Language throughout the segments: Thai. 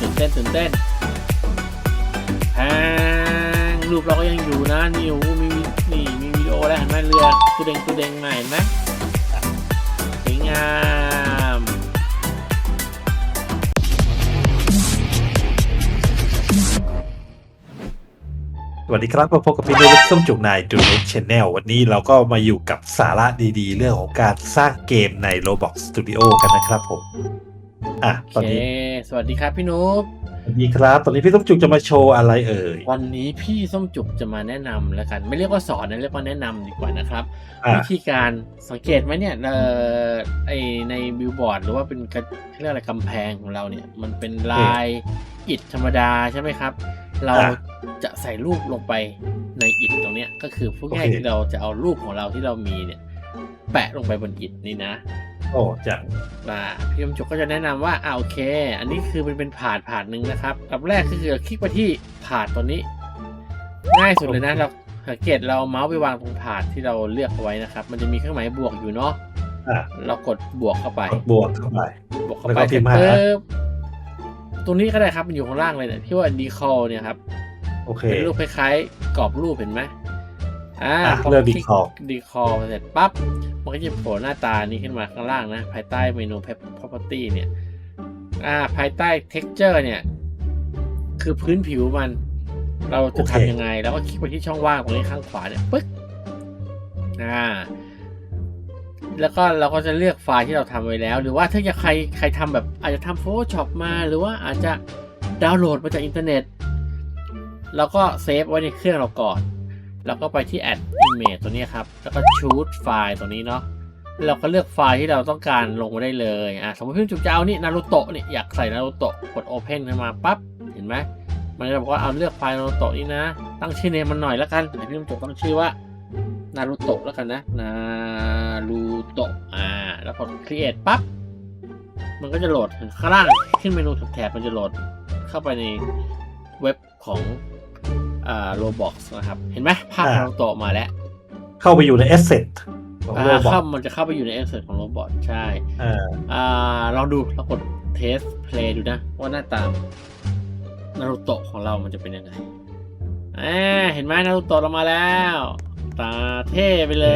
ตื่นเต้นตื่นเต้นแพงรูปเราก็ยังอยู่นะนี่โอ้มีนี่มีวิดีโอแล้วเห็นไหมเรือตัวเด้งตัวเด้งมาเห็นไหมสวยงามสวัสดีครับมาพบกับพี่นุ้ยส้มจุกนายดูนุชชแนลวันนี้เราก็มาอยู่กับสาระดีๆ เรื่องของการสร้างเกมใน Roblox Studio กันนะครับผม อะโอตอนเค นี้สวัสดีครับพี่นุ๊ก สวัสดีครับ ตอนนี้พี่ส้มจุกจะมาโชว์อะไรเอ่ย วันนี้พี่ส้มจุกจะมาแนะนำแล้วกัน ไม่เรียกว่าสอนนะเรียกว่าแนะนำดีกว่านะครับ อะวิธีการสังเกตไหมเนี่ยเอ่อไอในบิลบอร์ดหรือว่าเป็นกระเรียกอะไรกำแพงของเราเนี่ย มันเป็นลายอิฐธรรมดาใช่ไหมครับ เราจะใส่รูปลงไปในอิฐตรงเนี้ยก็คือพูดง่ายๆคือเราจะเอารูปของเราที่เรามีเนี่ย แปะลงไปบนอิฐนี่นะ โอ้จะอ่าพี่ยมจุกก็จะแนะนำว่าอ่าโอเค อันนี้คือมันเป็นผาดผาดหนึ่งนะครับอันแรกก็คือคลิกไปที่ผาดตัวนี้ ง่ายสุดเลยนะเราสังเกตเราเอาเมาส์ไปวางตรงผาดที่เราเลือกเอาไว้นะครับ มันจะมีเครื่องหมายบวกอยู่เนาะอะเรากดบวกเข้าไปกดบวกเข้าไป บวกเข้าแล้วไปก็พิมพ์เสร็จหาปุ๊บตรงนี้ก็ได้ครับมันอยู่ข้างล่างเลยเนี่ยที่ว่า decall เนี่ยครับโอเคเป็นรูปคล้ายๆกรอบรูปเห็นไหม อ่าอะพอเลือกคลิ decall ดีคอลเสร็จปั๊บ มันก็จะโผล่หน้าตานี้ขึ้นมาข้างล่างนะ ภายใต้เมนู property เนี่ย อ่า ภายใต้ texture เนี่ย คือพื้นผิวมัน เราจะโอเคทำยังไง แล้วก็คลิกไปที่ช่องว่างตรงนี้ข้างขวาเนี่ย ปึ๊ก อ่า แล้วก็เราก็จะเลือกไฟล์ที่เราทำไว้แล้ว หรือว่าถ้าอยากใครใครทำแบบอาจจะทำ Photoshop มา หรือว่าอาจจะดาวน์โหลดมาจากอินเทอร์เน็ตเราก็เซฟไว้ในเครื่องเราก่อน แล้วก็ไปที่ add image ตัวนี้ครับ แล้วก็ choose ไฟล์ตัวนี้เนาะเราก็เลือกไฟล์ที่เราต้องการลงมาได้เลย อะ สมมติพี่จุกจะเอานี่นารูโตะนี่อยากใส่นารูโตะกด open ขึ้นมาปั๊บ เห็นไหม มันจะบอกว่าเอาเลือกไฟล์นารูโตะนี่นะ ตั้งชื่อเนมมันหน่อยแล้วกันเดี๋ยวพี่จุกตั้งชื่อว่านารูโตะแล้วกันนะ นารูโตะ อ่า แล้วกด create ปั๊บ มันก็จะโหลดข้างล่างขึ้นเมนูแถบมันจะโหลดเข้าไปในเว็บของ อ่าโรบอกนะครับ เห็นไหมภาพอ่านารูโตะมาแล้ว เข้าไปอยู่ใน Asset ของอ่า Roblox เข้ามันจะเข้าไปอยู่ในเอ s เซ t ของโรบอทใช่อ่าอ่าลองดูเรากดเทสเพลย์ดูนะ ว่าหน้าตานารูโตะของเรามันจะเป็นยังไงอ่าเห็นไหมนารูโตะเรามาแล้ว ตาเท่ไปเล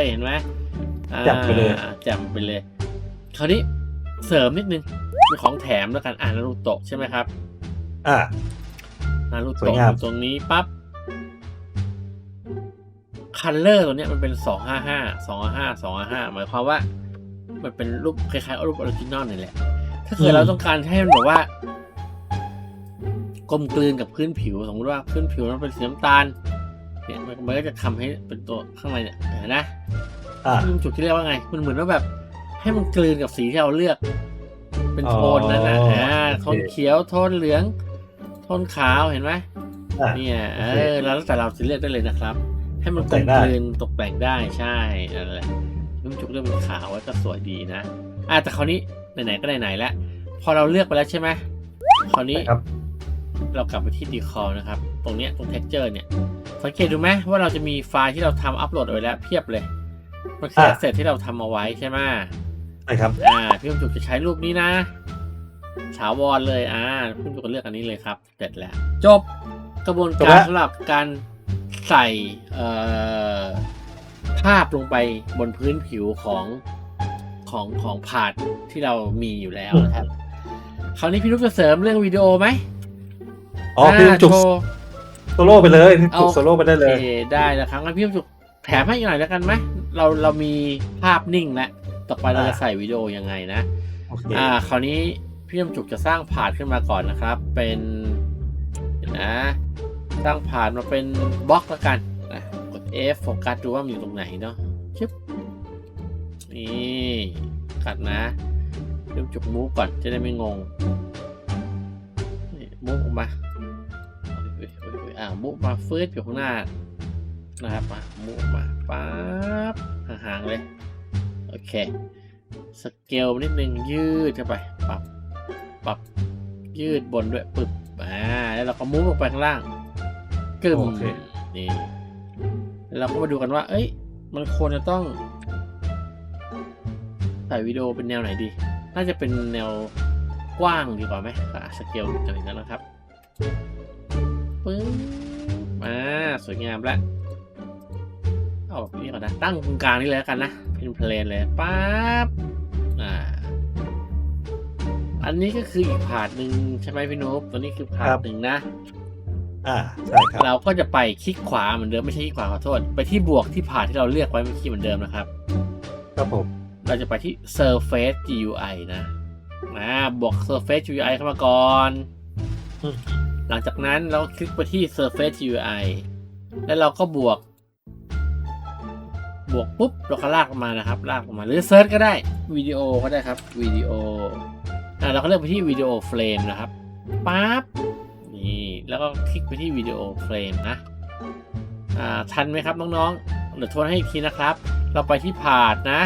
ย เห็นไหมอ่าแจ่มไปเลยแจ่มไปเลย คราวนี้เสริมนิดนึงมีของแถมแล้วกันอ่านารูโตะใช่ไหมครับ อะ นารูสวยโตะงามอยู่ตรงนี้ปั๊บคัลเลอร์ตัวเนี้ยมันเป็นสองห้าห้าสองห้าสองห้าหมายความว่า มันเป็นรูปคล้ายๆรูปออริจินอลนี่แหละ ถ้าเกิดเราต้องการให้มันแบบว่ากลมกลืนกับพื้นผิวสมมติว่าพื้นผิวมันเป็นสีน้ำตาลเนี่ยมันมันก็จะทำให้เป็นตัวข้างในเนี่ยเห็นนะอะที่มันจุดที่เรียกว่าไง มันเหมือนว่าแบบ ให้มันกลืนกับสีที่เราเลือก เป็นโทนนั้นนะอ๋ออ่าโอเคโทนเขียวโทนเหลืองโท นขาวเห็นไหมอะเนี่ยเอโอเคอแล้วแต่เราจะเลือกได้เลยนะครับ ให้มันตกกลแต่มงได้กลืนตกแต่งได้ใช่นั่นแหละนุ่มจุกเลือกเป็นขาวไว้ก็สวยดีนะอะแต่คราวนี้ไหนๆก็ไหนๆแล้วพอเราเลือกไปแล้วใช่ไหมคราวนี้ครับเรากลับไปที่ decall นะครับ ตรงเนี้ยตรง texture เนี่ยสังเกตดูไหมว่าเราจะมีไฟล์ที่เราทำอัปโหลดเอาไว้แล้วเพียบเลยมันคืออะเสร็จที่เราทำเอาไว้ใช่ไหมใช่ครับ อ่าพี่นุ่มจุกจะใช้รูปนี้นะ ถาวรเลยอ่าพี่นุ่มจุกเลือกอันนี้เลยครับเสร็จแล้ว จบกระบวนจบการแล้วสำหรับการใส่เอ่อภาพลงไปบนพื้นผิวของของของผาดที่เรามีอยู่แล้วนะครับ คราวนี้พี่นุ่มจะเสริมเรื่องวิดีโอไหมอ๋อพี่ส้มจุกโชว์ โซโล่ไปเลยพี่ส้มจุกเอา โซโล่ไปได้เลยโอเคได้แล้วครับงั้นพี่จุกแถมให้อีกหน่อยแล้วกันไหมเราเรามีภาพนิ่งแล้วต่อไปเราจะใส่วิดีโอยังไงนะ โอเค อ่า คราวนี้ พี่ยมจุกจะสร้างผานขึ้นมาก่อนนะครับ เป็นเดี๋ยวนะสร้างผานมาเป็นบล็อกแล้วกันนะกด F โฟกัสดูว่ามันอยู่ตรงไหนเนาะชึบนี่กัดนะพี่มจุกมูฟก่อนจะได้ไม่งงนี่มูฟออกมาอ่ามูฟมาฟื้นอยู่ข้างหน้านะครับมามูฟมาปั๊บห่างๆเลย โอเค สเกลนิดนึงยืดเข้าไป ปรับปรับยืดบนด้วยปึ๊บอ่าแล้วเราก็มูฟลงไปข้างล่างกึมโอเคนี่แล้วเราก็มาดูกันว่า เอ้ย มันควรจะต้องใส่วิดีโอเป็นแนวไหนดี น่าจะเป็นแนวกว้างดีกว่าไหมอะสเกลกันอีกแล้วนะครับปึ้งอ่าสวยงามแล้วเอาแบบนี้ก่อนนะ ตั้งตรงกลางนี่เลยแล้วกันนะ เป็นเพลนเลยปั๊บอ่า อันนี้ก็คืออีกผาดหนึ่งใช่ไหมพี่นุ๊กตัวนี้คือผาดหนึ่งนะ อ่าใช่ครับเราก็จะไปคลิกขวาเหมือนเดิมไม่ใช่คลิกขวาขอโทษ ไปที่บวกที่ผาดที่เราเลือกไว้เมื่อกี้เหมือนเดิมนะครับ ครับผม เราจะไปที่ Surface GUI นะนะบวก Surface GUI เข้ามาก่อนอืมหลังจากนั้นเราคลิกไปที่ Surface GUI แล้วเราก็บวก บวกปุ๊บเราก็ลากลงมานะครับ ลากลงมาหรือเซิร์ชก็ได้วิดีโอก็ได้ครับวิดีโออ่า เราก็เลือกไปที่วิดีโอเฟรมนะครับปั๊บนี่แล้วก็คลิกไปที่วิดีโอเฟรมนะอ่าทันไหมครับน้องๆเดี๋ยวทวนให้อีกทีนะครับ เราไปที่พาดนะ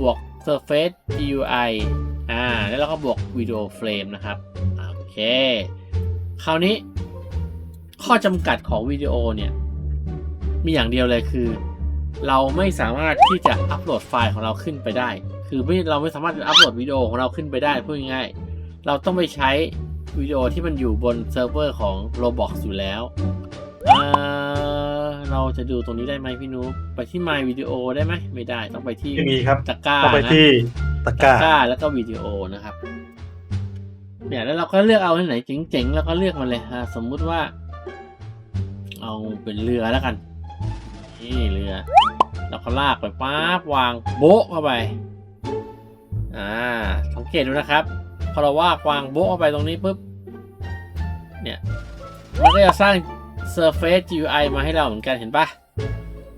บวก Surface GUI อ่าแล้วเราก็บวก Video Frame นะครับโอเค คราวนี้ ข้อจำกัดของวิดีโอเนี่ย มีอย่างเดียวเลยคือ เราไม่สามารถที่จะอัปโหลดไฟล์ของเราขึ้นไปได้ คือไม่เราไม่สามารถจะอัปโหลดวิดีโอของเราขึ้นไปได้พูดง่ายๆเราต้องไปใช้วิดีโอที่มันอยู่บนเซิร์ฟเวอร์ของ Roblox อยู่แล้วอ่าเราจะดูตรงนี้ได้ไหมพี่นุ๊กไปที่ My Video ได้ไหมไม่ได้ต้องไปที่ไม่มีครับตะกร้าต้องไปนะที่ตะกร้าตะกร้าแล้วก็วิดีโอนะครับเนี่ยแล้วเราก็เลือกเอาที่ไหนเจ๋งๆแล้วก็เลือกมันเลยฮะสมมุติว่า เอาเป็นเรือแล้วกันนี่เรือแล้วก็ลากไปปั๊บวางโบ๊ะเข้าไป อ่าสังเกตดูนะครับ พอเราว่าวางโบ๊ะเข้าไปตรงนี้ปุ๊บ เนี่ย มันก็จะสร้าง Surface GUI มาให้เราเหมือนกันเห็นปะ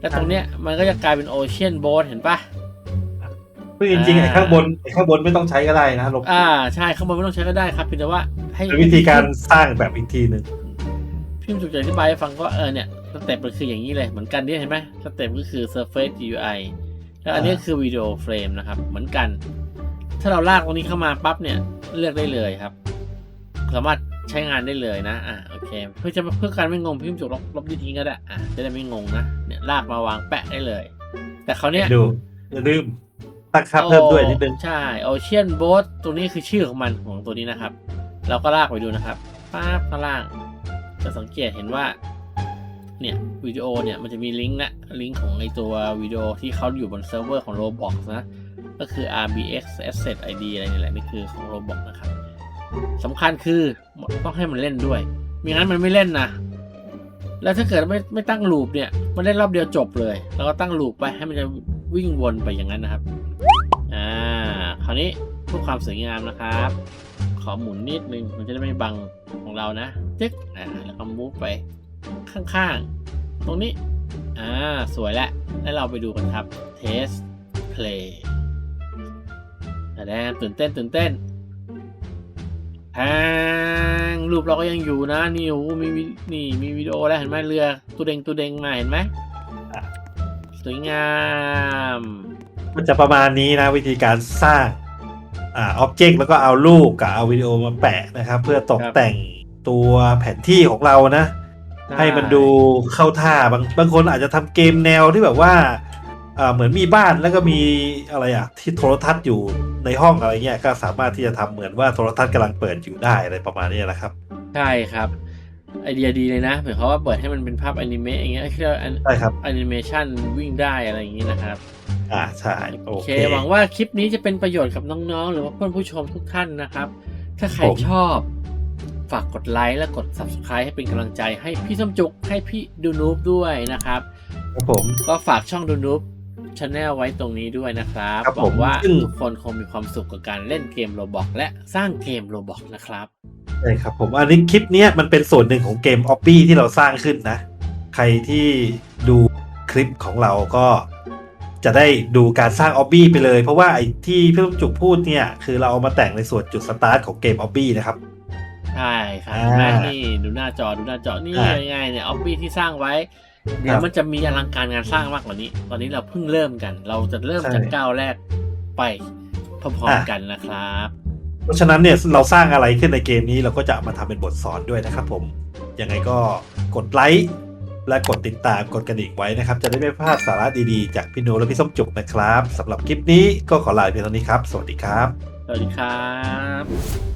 แล้วตรงเนี้ยมันก็จะกลายเป็น Ocean Boat เห็นปะซึ่งจริงๆอ่าไอ้ข้างบนไอ้ข้างบนไม่ต้องใช้ก็ได้นะลบอ่าใช่ข้างบนไม่ต้องใช้ก็ได้ครับเพียงแต่ว่าให้เป็นวิธีการสร้างแบบอีกทีหนึ่งพี่มุกจะอธิบายให้ฟังว่าเออเนี่ยสเต็ปมันคืออย่างนี้เลยเหมือนกันเนี่ยเห็นไหมสเต็ปก็คือ Surface GUI แล้วอันนี้คือวิดีโอเฟรมนะครับ เหมือนกัน ถ้าเราลากตรงนี้เข้ามาปั๊บเนี่ยเลือกได้เลยครับ สามารถใช้งานได้เลยนะ อะโอเค เพื่อจะเพื่อการไม่งงพี่มุกลบลบดีทิ้งก็ได้ อะจะได้ไม่งงนะ เนี่ยลากมาวางแปะได้เลย แต่เขาวเนี้ยดูอย่าลืมตั้งค่าเพิ่มด้วยนิดนึง ใช่ Ocean Boat ตัวนี้คือชื่อของมันของตัวนี้นะครับ เราก็ลากไปดูนะครับป๊าบข้างล่าง จะสังเกตเห็นว่า เนี่ยวิดีโอเนี่ยมันจะมีลิงก์นะลิงก์ของไอตัววิดีโอที่เขาอยู่บนเซิร์ฟเวอร์ของ Roblox นะ ก็คือ RBX Asset ID อะไรนี่แหละนี่คือของ Roblox นะครับสำคัญคือต้องให้มันเล่นด้วยมิงั้นมันไม่เล่นนะแล้วถ้าเกิดไม่ไม่ตั้งลูปเนี่ยมันเล่นรอบเดียวจบเลย แล้วก็ตั้งลูปไปให้มันจะวิ่งวนไปอย่างนั้นนะครับอ่าคราวนี้เพื่อความสวยงามนะครับ ขอหมุนนิดนึงมันจะได้ไม่บังของเรานะจึ๊กอ่าแล้วก็มูฟไปข้างๆ ตรงนี้ อ่า สวยแล้วแล้วเราไปดูกันครับ test play แสดงตื่นเต้นตื่นเต้นทางรูปเราก็ยังอยู่นะนี่โอ้โหมีวินี่มีวิดีโอแล้วเห็นไหมเรือตัวเด้งตัวเด้งมาเห็นไหมอะสวยงาม มันจะประมาณนี้นะวิธีการสร้างอ่าอ็อบเจกต์แล้วก็เอารูปกับเอาวิดีโอมาแปะนะครับ เพื่อตกครับแต่งตัวแผนที่ของเรานะ ให้มันดูเข้าท่าบางบางคนอาจจะทำเกมแนวที่แบบว่าอ่า เหมือนมีบ้านแล้วก็มีอะไรอะที่โทรทัศน์อยู่ในห้องอะไรเงี้ยก็สามารถที่จะทำเหมือนว่าโทรทัศน์กำลังเปิดอยู่ได้อะไรประมาณนี้นะครับใช่ครับไอเดียดีเลยนะหมายความว่าเปิดให้มันเป็นภาพอนิเมะอย่างเงี้ยที่เราใช่ครับแอนิเมชันวิ่งได้อะไรอย่างงี้นะครับอ่าใช่โอโอเคเค หวังว่าคลิปนี้จะเป็นประโยชน์กับน้องๆ หรือว่าเพื่อนผู้ชมทุกท่านนะครับ ถ้าใครผมชอบฝากกดไลค์และกด Subscribe ให้เป็นกำลังใจให้พี่ส้มจุกให้พี่ดูนูบด้วยนะครับครับผมก็ฝากช่องดูนูบ ช n แนลไว้ตรงนี้ด้วยนะครับครับหวัผมงว่าซึ่ง ทุกคนคงมีความสุขกับการเล่นเกมโรบอกและสร้างเกมโรบอกนะครับ ใช่ครับผมอันนี้คลิปเนี้ยมันเป็นส่วนหนึ่งของเกมอ b บบี้ที่เราสร้างขึ้นนะ ใครที่ดูคลิปของเราก็จะได้ดูการสร้างอ b บบี้ไปเลย เพราะว่าไอ้ที่พี่ลูกจุกพูดเนี่ย คือเราเอามาแต่งในส่วนจุดสตาร์ทของเกมอ b บบี้นะครับ ใช่ครับอ่าเห็นไหมนี่ดูหน้าจอดูหน้าจอนี่อ่ายังไงเนี่ยออฟฟี่ที่สร้างไว้ เดี๋ยวมันจะมีอลังการงานสร้างมากกว่านี้ ตอนนี้เราเพิ่งเริ่มกัน เราจะเริ่มจากก้าวแรกไปพร้อมๆกันนะครับ เพราะฉะนั้นเนี่ยเราสร้างอะไรขึ้นในเกมนี้เราก็จะเอามาทำเป็นบทสอนด้วยนะครับผม ยังไงก็กดไลค์และกดติดตามกดกระดิ่งไว้นะครับ จะได้ไม่พลาดสาระดีๆ จากพี่โนและพี่ส้มจุกนะครับสำหรับคลิปนี้ก็ขอลาไปเพียงเท่านี้ครับ สวัสดีครับ สวัสดีครับ